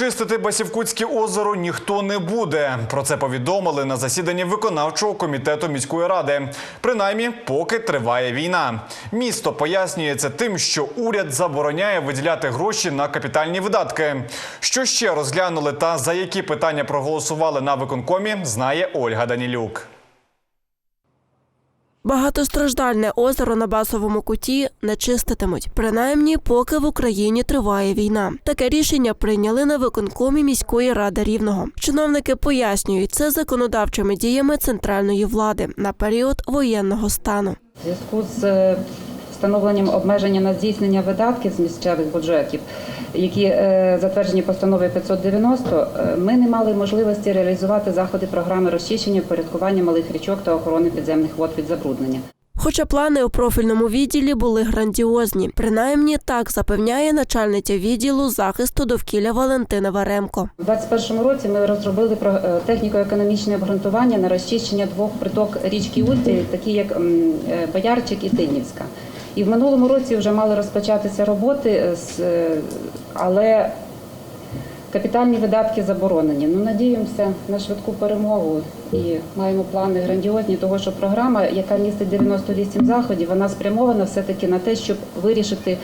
Чистити Басівкутське озеро ніхто не буде. Про це повідомили на засіданні виконавчого комітету міської ради. Принаймні, поки триває війна. Місто пояснюється тим, що уряд забороняє виділяти гроші на капітальні видатки. Що ще розглянули та за які питання проголосували на виконкомі, знає Ольга Данілюк. Багатостраждальне озеро на басовому куті не чиститимуть, принаймні поки в Україні триває війна. Таке рішення прийняли на виконкомі міської ради рівного. Чиновники пояснюють це законодавчими діями центральної влади на період воєнного стану. Зв'язку з е, встановленням обмеження на здійснення видатків з місцевих бюджетів, які е, затверджені постановою 590, е, ми не мали можливості реалізувати заходи програми розчищення, порядкування малих річок та охорони підземних вод від забруднення. Хоча плани у профільному відділі були грандіозні, принаймні так запевняє начальниця відділу захисту довкілля Валентина Варемко. У 2021 році ми розробили е, техніко-економічне обґрунтування на розчищення двох приток річки Ульці, такі як Боярчик і Тинівська. І в минулому році вже мали розпочатися роботи, е, але капітальні видатки заборонені. Ну, надіємося на швидку перемогу і маємо плани грандіозні, того що програма, яка містить 98 заходів, вона спрямована все-таки на те, щоб вирішити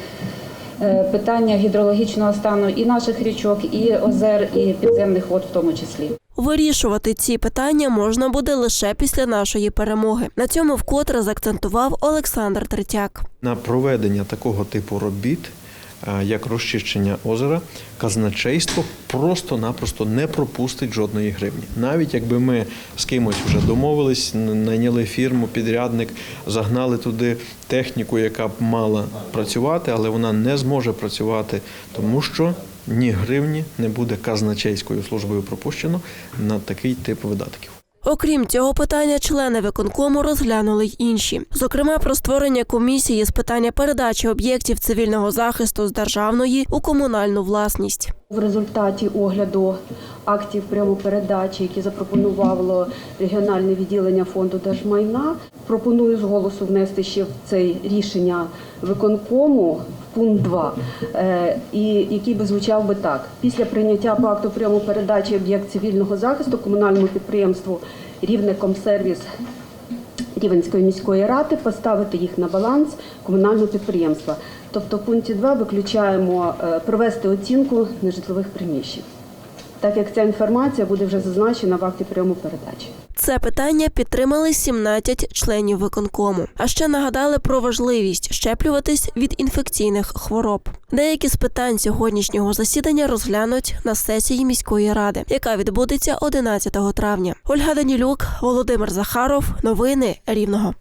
питання гідрологічного стану і наших річок, і озер, і підземних вод в тому числі. Вирішувати ці питання можна буде лише після нашої перемоги. На цьому вкотре заакцентував Олександр Третяк. На проведення такого типу робіт, е, як розчищення озера, казначейство просто-напросто не пропустить жодної гривні. Навіть якби ми з кимось вже домовились, найняли фірму, підрядник, загнали туди техніку, яка б мала працювати, але вона не зможе працювати, тому що ні гривні не буде казначейською службою пропущено на такий тип видатків. Окрім цього питання, члени виконкому розглянули й інші, зокрема про створення комісії з питання передачі об'єктів цивільного захисту з державної у комунальну власність. В результаті огляду актів прямопередачі, які запропонувало регіональне відділення фонду держмайна, пропоную з голосу внести ще в це рішення виконкому пункт 2, е, і який би звучав би так: після прийняття по акту прямопередачі об'єкт цивільного захисту комунальному підприємству Рівнекомсервіс Рівенської міської ради поставити їх на баланс комунального підприємства. Тобто в пункті 2 виключаємо е, провести оцінку нежитлових приміщень, так як ця інформація буде вже зазначена в акті прийому передачі. Це питання підтримали 17 членів виконкому. А ще нагадали про важливість щеплюватись від інфекційних хвороб. Деякі з питань сьогоднішнього засідання розглянуть на сесії міської ради, яка відбудеться 11 травня. Ольга Данілюк, Володимир Захаров. Новини Рівного.